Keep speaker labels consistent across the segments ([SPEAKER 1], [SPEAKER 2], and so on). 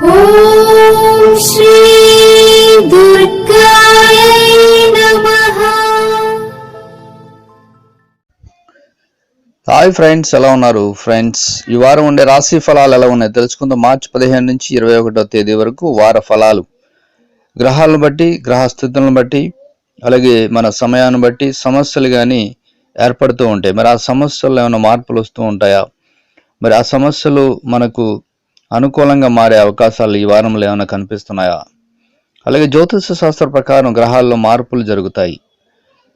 [SPEAKER 1] Hi friends ఎలా ఉన్నారు? Friends ఈ వారం ఉండే రాశి ఫలాలు ఎలా ఉన్నాయి తెలుసుకుందాం. మార్చి పదిహేను నుంచి ఇరవై ఒకటో తేదీ వరకు వార ఫలాలు. గ్రహాలను బట్టి గ్రహ స్థితులను బట్టి అలాగే మన సమయాన్ని బట్టి సమస్యలు కానీ ఏర్పడుతూ ఉంటాయి. మరి ఆ సమస్యల్లో ఏమైనా మార్పులు వస్తూ ఉంటాయా? మరి ఆ సమస్యలు మనకు అనుకూలంగా మారే అవకాశాలు ఈ వారంలో ఏమైనా కనిపిస్తున్నాయా? అలాగే జ్యోతిష శాస్త్ర ప్రకారం గ్రహాల్లో మార్పులు జరుగుతాయి.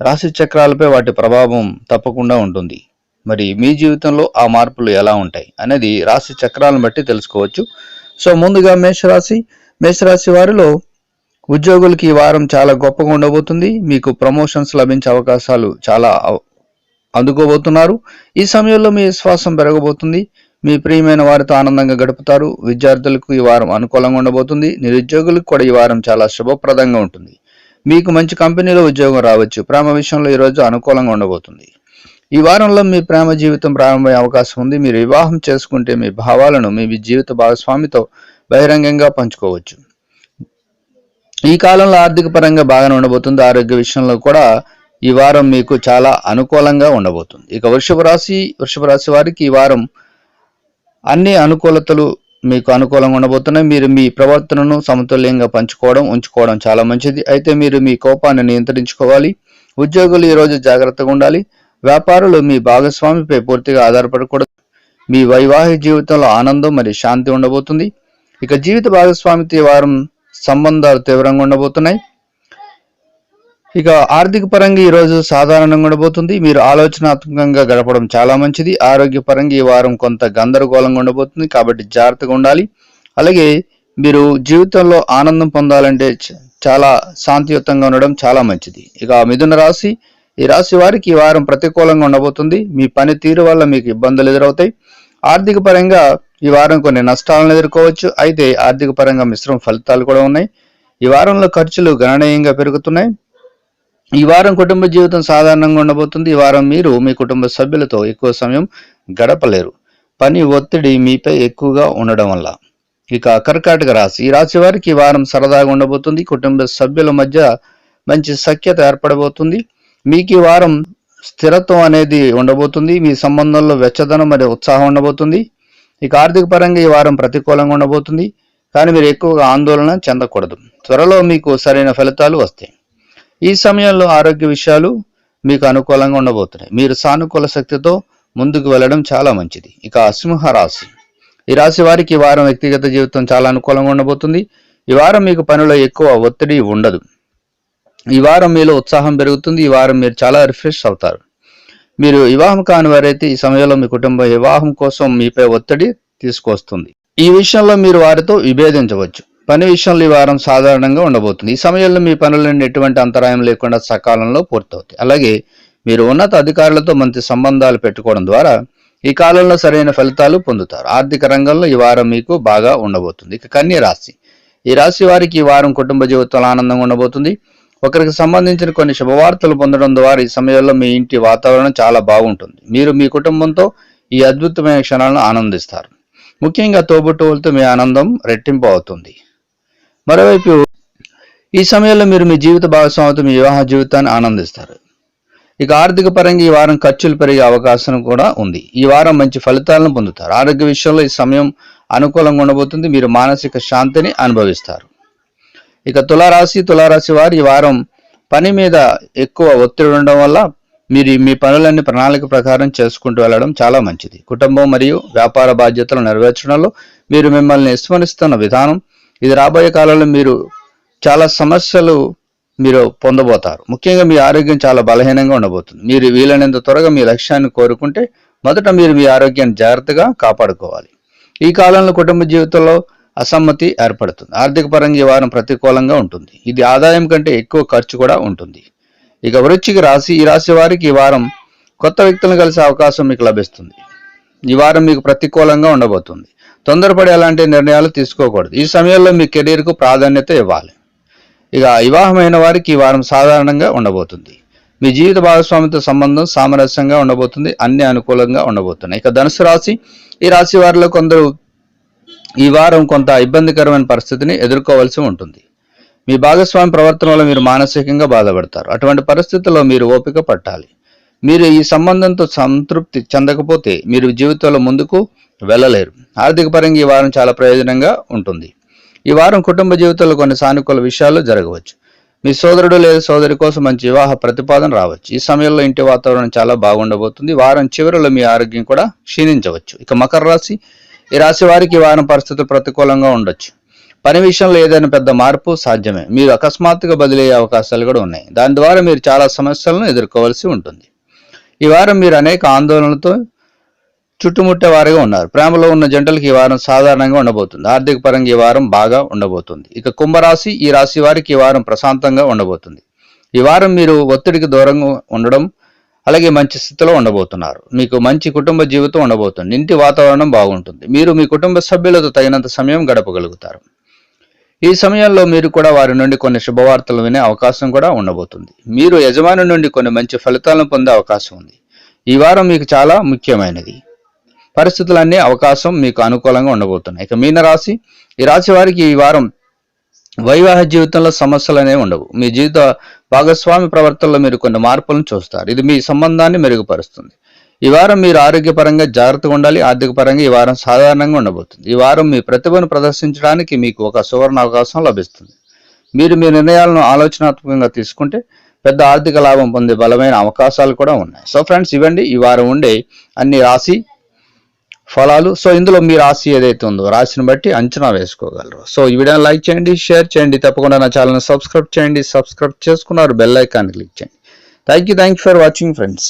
[SPEAKER 1] రాశి చక్రాలపై వాటి ప్రభావం తప్పకుండా ఉంటుంది. మరి మీ జీవితంలో ఆ మార్పులు ఎలా ఉంటాయి అనేది రాశి చక్రాలను బట్టి తెలుసుకోవచ్చు. సో ముందుగా మేషరాశి. మేషరాశి వారిలో ఉద్యోగులకి ఈ వారం చాలా గొప్పగా ఉండబోతుంది. మీకు ప్రమోషన్స్ లభించే అవకాశాలు చాలా అందుకోబోతున్నారు. ఈ సమయంలో మీ విశ్వాసం పెరగబోతుంది. మీ ప్రియమైన వారితో ఆనందంగా గడుపుతారు. విద్యార్థులకు ఈ వారం అనుకూలంగా ఉండబోతుంది. నిరుద్యోగులకు కూడా ఈ వారం చాలా శుభప్రదంగా ఉంటుంది. మీకు మంచి కంపెనీలో ఉద్యోగం రావచ్చు. ప్రేమ విషయంలో ఈరోజు అనుకూలంగా ఉండబోతుంది. ఈ వారంలో మీ ప్రేమ జీవితం ప్రారంభమయ్యే అవకాశం ఉంది. మీరు వివాహం చేసుకుంటే మీ భావాలను మీ జీవిత భాగస్వామితో బహిరంగంగా పంచుకోవచ్చు. ఈ కాలంలో ఆర్థిక పరంగా బాగానే ఉండబోతుంది. ఆరోగ్య విషయంలో కూడా ఈ వారం మీకు చాలా అనుకూలంగా ఉండబోతుంది. ఇక వృషభ రాశి వృషభ రాశి వారికి ఈ వారం అన్ని అనుకూలతలు మీకు అనుకూలంగా ఉండబోతున్నాయి. మీరు మీ ప్రవర్తనను సమతుల్యంగా పంచుకోవడం ఉంచుకోవడం చాలా మంచిది. అయితే మీరు మీ కోపాన్ని నియంత్రించుకోవాలి. ఉద్యోగులు ఈరోజు జాగ్రత్తగా ఉండాలి. వ్యాపారులు మీ భాగస్వామిపై పూర్తిగా ఆధారపడకూడదు. మీ వైవాహిక జీవితంలో ఆనందం మరియు శాంతి ఉండబోతుంది. ఇక జీవిత భాగస్వామితో వారం సంబంధాలు తీవ్రంగా ఉండబోతున్నాయి. ఇక ఆర్థిక పరంగా ఈ రోజు సాధారణంగా ఉండబోతుంది. మీరు ఆలోచనాత్మకంగా గడపడం చాలా మంచిది. ఆరోగ్య పరంగా ఈ వారం కొంత గందరగోళంగా ఉండబోతుంది. కాబట్టి జాగ్రత్తగా ఉండాలి. అలాగే మీరు జీవితంలో ఆనందం పొందాలంటే చ- చాలా శాంతియుతంగా ఉండడం చాలా మంచిది. ఇక మిథున రాశి ఈ రాశి వారికి ఈ వారం ప్రతికూలంగా ఉండబోతుంది. మీ పనితీరు వల్ల మీకు ఇబ్బందులు ఎదురవుతాయి. ఆర్థిక పరంగా ఈ వారం కొన్ని నష్టాలను ఎదుర్కోవచ్చు. అయితే ఆర్థిక పరంగా మిశ్రమ ఫలితాలు కూడా ఉన్నాయి. ఈ వారంలో ఖర్చులు గణనీయంగా పెరుగుతున్నాయి. ఈ వారం కుటుంబ జీవితం సాధారణంగా ఉండబోతుంది. ఈ వారం మీరు మీ కుటుంబ సభ్యులతో ఎక్కువ సమయం గడపలేరు. పని ఒత్తిడి మీపై ఎక్కువగా ఉండడం వల్ల. ఇక కర్కాటక రాశి. ఈ రాశి వారికి ఈ వారం సరదాగా ఉండబోతుంది. కుటుంబ సభ్యుల మధ్య మంచి సఖ్యత ఏర్పడబోతుంది. మీకు ఈ వారం స్థిరత్వం అనేది ఉండబోతుంది. మీ సంబంధంలో వెచ్చదనం మరియు ఉత్సాహం ఉండబోతుంది. ఇక ఆర్థిక పరంగా ఈ వారం ప్రతికూలంగా ఉండబోతుంది. కానీ మీరు ఎక్కువగా ఆందోళన చెందకూడదు. త్వరలో మీకు సరైన ఫలితాలు వస్తాయి. ఈ సమయంలో ఆరోగ్య విషయాలు మీకు అనుకూలంగా ఉండబోతున్నాయి. మీరు సానుకూల శక్తితో ముందుకు వెళ్ళడం చాలా మంచిది. ఇక సింహ రాశి. ఈ రాశి వారికి వారం వ్యక్తిగత జీవితం చాలా అనుకూలంగా ఉండబోతుంది. ఈ వారం మీకు పనిలో ఎక్కువ ఒత్తిడి ఉండదు. ఈ వారం మీలో ఉత్సాహం పెరుగుతుంది. ఈ వారం మీరు చాలా రిఫ్రెష్ అవుతారు. మీరు వివాహం కాని వారైతే ఈ సమయంలో మీ కుటుంబ వివాహం కోసం మీపై ఒత్తిడి తీసుకొస్తుంది. ఈ విషయంలో మీరు వారితో విభేదించవచ్చు. పని విషయంలో ఈ వారం సాధారణంగా ఉండబోతుంది. ఈ సమయంలో మీ పనులను ఎటువంటి అంతరాయం లేకుండా సకాలంలో పూర్తవుతాయి. అలాగే మీరు ఉన్నత అధికారులతో మంచి సంబంధాలు పెట్టుకోవడం ద్వారా ఈ కాలంలో సరైన ఫలితాలు పొందుతారు. ఆర్థిక రంగంలో ఈ వారం మీకు బాగా ఉండబోతుంది. ఇక కన్య రాశి. ఈ రాశి వారికి ఈ వారం కుటుంబ జీవితంలో ఆనందంగా ఉండబోతుంది. ఒకరికి సంబంధించిన కొన్ని శుభవార్తలు పొందడం ద్వారా ఈ సమయంలో మీ ఇంటి వాతావరణం చాలా బాగుంటుంది. మీరు మీ కుటుంబంతో ఈ అద్భుతమైన క్షణాలను ఆనందిస్తారు. ముఖ్యంగా తోబుట్టువులతో మీ ఆనందం రెట్టింపు అవుతుంది. మరోవైపు ఈ సమయంలో మీరు మీ జీవిత భాగస్వామితో మీ వివాహ జీవితాన్ని ఆనందిస్తారు. ఇక ఆర్థిక పరంగా ఈ వారం ఖర్చులు పెరిగే అవకాశం కూడా ఉంది. ఈ వారం మంచి ఫలితాలను పొందుతారు. ఆరోగ్య విషయంలో ఈ సమయం అనుకూలంగా ఉండబోతుంది. మీరు మానసిక శాంతిని అనుభవిస్తారు. ఇక తులారాశి తులారాశి వారు ఈ వారం పని మీద ఎక్కువ ఒత్తిడి ఉండడం వల్ల మీరు మీ పనులన్నీ ప్రణాళిక ప్రకారం చేసుకుంటూ వెళ్ళడం చాలా మంచిది. కుటుంబం మరియు వ్యాపార బాధ్యతలు నెరవేర్చడంలో మీరు మిమ్మల్ని విస్మరిస్తున్న విధానం ఇది రాబోయే కాలంలో మీరు చాలా సమస్యలు మీరు పొందబోతారు. ముఖ్యంగా మీ ఆరోగ్యం చాలా బలహీనంగా ఉండబోతుంది. మీరు వీలైనంత త్వరగా మీ లక్ష్యాన్ని కోరుకుంటే మొదట మీరు మీ ఆరోగ్యాన్ని జాగ్రత్తగా కాపాడుకోవాలి. ఈ కాలంలో కుటుంబ జీవితంలో అసమ్మతి ఏర్పడుతుంది. ఆర్థిక పరంగా ఈ వారం ప్రతికూలంగా ఉంటుంది. ఇది ఆదాయం కంటే ఎక్కువ ఖర్చు కూడా ఉంటుంది. ఇక వృచ్చికి రాశి ఈ రాశి వారికి ఈ వారం కొత్త వ్యక్తులను కలిసే అవకాశం మీకు లభిస్తుంది. ఈ వారం మీకు ప్రతికూలంగా ఉండబోతుంది. తొందరపడి అలాంటి నిర్ణయాలు తీసుకోకూడదు. ఈ సమయంలో మీ కెరీర్కు ప్రాధాన్యత ఇవ్వాలి. ఇక వివాహమైన వారికి ఈ వారం సాధారణంగా ఉండబోతుంది. మీ జీవిత భాగస్వామితో సంబంధం సామరస్యంగా ఉండబోతుంది అన్ని అనుకూలంగా ఉండబోతున్నాయి. ఇక ధనుసు రాశి ఈ రాశి వారిలో కొందరు ఈ వారం కొంత ఇబ్బందికరమైన పరిస్థితిని ఎదుర్కోవాల్సి ఉంటుంది. మీ భాగస్వామి ప్రవర్తన వల్ల మీరు మానసికంగా బాధపడతారు. అటువంటి పరిస్థితుల్లో మీరు ఓపిక పట్టాలి. మీరు ఈ సంబంధంతో సంతృప్తి చెందకపోతే మీరు జీవితంలో ముందుకు వెళ్ళలేరు. ఆర్థిక పరంగా ఈ వారం చాలా ప్రయోజనంగా ఉంటుంది. ఈ వారం కుటుంబ జీవితంలో కొన్ని సానుకూల విషయాలు జరగవచ్చు. మీ సోదరుడు లేదా సోదరి కోసం మంచి వివాహ ప్రతిపాదన రావచ్చు. ఈ సమయంలో ఇంటి వాతావరణం చాలా బాగుండబోతుంది. వారం చివరిలో మీ ఆరోగ్యం కూడా క్షీణించవచ్చు. ఇక మకర రాశి ఈ రాశి వారికి వారం పరిస్థితులు ప్రతికూలంగా ఉండొచ్చు. పని విషయంలో ఏదైనా పెద్ద మార్పు సాధ్యమే. మీరు అకస్మాత్తుగా బదిలయ్యే అవకాశాలు కూడా ఉన్నాయి. దాని ద్వారా మీరు చాలా సమస్యలను ఎదుర్కోవాల్సి ఉంటుంది. ఈ వారం మీరు అనేక ఆందోళనలతో చుట్టుముట్టే వారిగా ఉన్నారు. ప్రేమలో ఉన్న జంటలకు ఈ వారం సాధారణంగా ఉండబోతుంది. ఆర్థిక పరంగా ఈ వారం బాగా ఉండబోతుంది. ఇక కుంభరాశి ఈ రాశి వారికి ఈ వారం ప్రశాంతంగా ఉండబోతుంది. ఈ వారం మీరు ఒత్తిడికి దూరంగా ఉండడం అలాగే మంచి స్థితిలో ఉండబోతున్నారు. మీకు మంచి కుటుంబ జీవితం ఉండబోతుంది. ఇంటి వాతావరణం బాగుంటుంది. మీరు మీ కుటుంబ సభ్యులతో తగినంత సమయం గడపగలుగుతారు. ఈ సమయంలో మీరు కూడా వారి నుండి కొన్ని శుభవార్తలు వినే అవకాశం కూడా ఉండబోతుంది. మీరు యజమాని నుండి కొన్ని మంచి ఫలితాలను పొందే అవకాశం ఉంది. ఈ వారం మీకు చాలా ముఖ్యమైనది. పరిస్థితులన్నీ అవకాశం మీకు అనుకూలంగా ఉండబోతున్నాయి. ఇక మీన రాశి ఈ రాశి వారికి ఈ వారం వైవాహిక జీవితంలో సమస్యలు అనేవి ఉండవు. మీ జీవిత భాగస్వామి ప్రవర్తనలో మీరు కొన్ని మార్పులను చూస్తారు. ఇది మీ సంబంధాన్ని మెరుగుపరుస్తుంది. ఈ వారం మీరు ఆరోగ్యపరంగా జాగ్రత్తగా ఉండాలి ఆర్థిక పరంగా ఈ వారం సాధారణంగా ఉండబోతుంది. ఈ వారం మీ ప్రతిభను ప్రదర్శించడానికి మీకు ఒక సువర్ణ అవకాశం లభిస్తుంది. మీరు మీ నిర్ణయాలను ఆలోచనాత్మకంగా తీసుకుంటే పెద్ద ఆర్థిక లాభం పొందే బలమైన అవకాశాలు కూడా ఉన్నాయి. సో ఫ్రెండ్స్ ఇవ్వండి ఈ వారం ఉండే అన్ని రాశి ఫలాలు. సో ఇందులో మీ రాశి ఏదైతే ఉందో రాశిని బట్టి అంచనా వేసుకోగలరు. సో ఈ వీడియోని లైక్ చేయండి షేర్ చేయండి తప్పకుండా నా ఛానల్ని సబ్స్క్రైబ్ చేయండి సబ్స్క్రైబ్ చేసుకున్నారు బెల్ ఐకాన్ క్లిక్ చేయండి. Thank you thank you for watching friends.